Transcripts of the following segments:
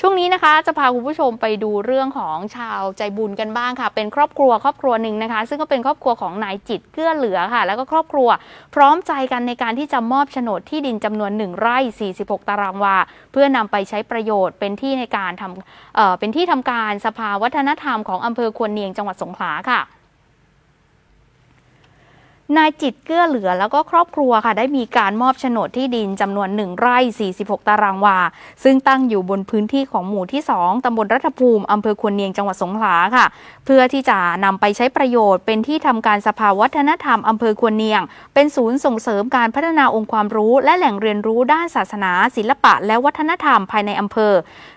ช่วงนี้นะคะจะพาคุณผู้ชมไปดูเรื่องของชาวใจบุญกันบ้างค่ะ เป็นครอบครัวครอบครัวหนึ่งนะคะ ซึ่งก็เป็นครอบครัวของนายจิตเกื้อเหลือค่ะ แล้วก็ครอบครัวพร้อมใจกันในการที่จะมอบโฉนดที่ดินจำนวน 1 ไร่ 46 ตารางวา เพื่อนำไปใช้ประโยชน์เป็นที่ในการทำเเป็นที่ทำการสภาวัฒนธรรมของอำเภอควรเนียงจังหวัดสงขลาค่ะ นายจิตเกื้อเหลือแล้วก็ครอบครัวค่ะได้มีการมอบโฉนดที่ดินจำนวน1ไร่ 46 ตารางวา ซึ่งตั้งอยู่บนพื้นที่ของหมู่ที่ 2 ตำบลรัฐภูมิ อำเภอควรเนียงจังหวัดสงขลาค่ะ เพื่อที่จะนำไปใช้ประโยชน์ เป็นที่ทำการสภาวัฒนธรรมอำเภอควรเนียง เป็นศูนย์ส่งเสริมการพัฒนาองค์ความรู้ และแหล่งเรียนรู้ด้านศาสนา ศิลปะ และวัฒนธรรมภายในอำเภอ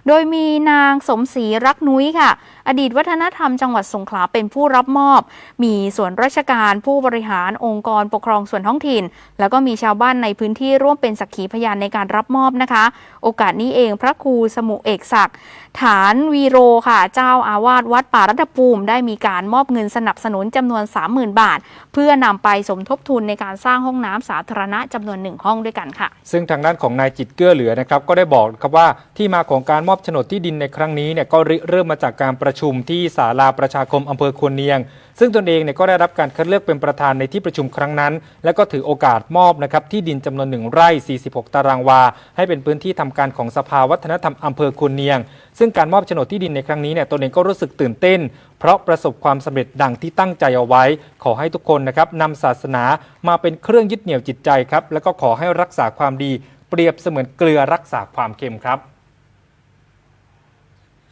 โดยมีนางสมศรีรักนุ้ยค่ะอดีตวัฒนธรรมจังหวัดสงขลาเป็นผู้รับมอบ มีส่วนราชการผู้บริหารองค์กรปกครองส่วนท้องถิ่น แล้วก็มีชาวบ้านในพื้นที่ร่วมเป็นสักขีพยานในการรับมอบนะคะ โอกาสนี้เองพระครูสมุเอกศักดิ์ฐานวีโรค่ะ เจ้าอาวาสวัดป่ารัตภูมิได้มีการมอบเงินสนับสนุนจำนวน 30,000 บาท เพื่อนำไปสมทบทุนในการสร้างห้องน้ำสาธารณะจำนวนหนึ่งห้องด้วยกันค่ะ ซึ่งทางด้านของนายจิตเกื้อเหลือนะครับก็ได้บอกครับว่าที่มาของการมอบโฉนดที่ดินในครั้งนี้เนี่ยก็เริ่มมาจากการประชุมที่ศาลาประชาคมอำเภอควรเนียง ซึ่งตนเองเนี่ยก็ได้รับการคัดเลือกเป็นประธานในที่ประชุมครั้งนั้น และก็ถือโอกาสมอบนะครับที่ดินจำนวนหนึ่งไร่ 46 ตารางวา ให้เป็นพื้นที่ทำการของสภาวัฒนธรรมอำเภอควรเนียง ซึ่งการมอบโฉนดที่ดินในครั้งนี้เนี่ยตนเองก็รู้สึกตื่นเต้น เพราะประสบความสำเร็จดังที่ตั้งใจเอาไว้ ขอให้ทุกคนนะครับนำศาสนามาเป็นเครื่องยึดเหนี่ยวจิตใจครับแล้วก็ขอให้รักษาความดี เปรียบเสมือนเกลือรักษาความเค็มครับ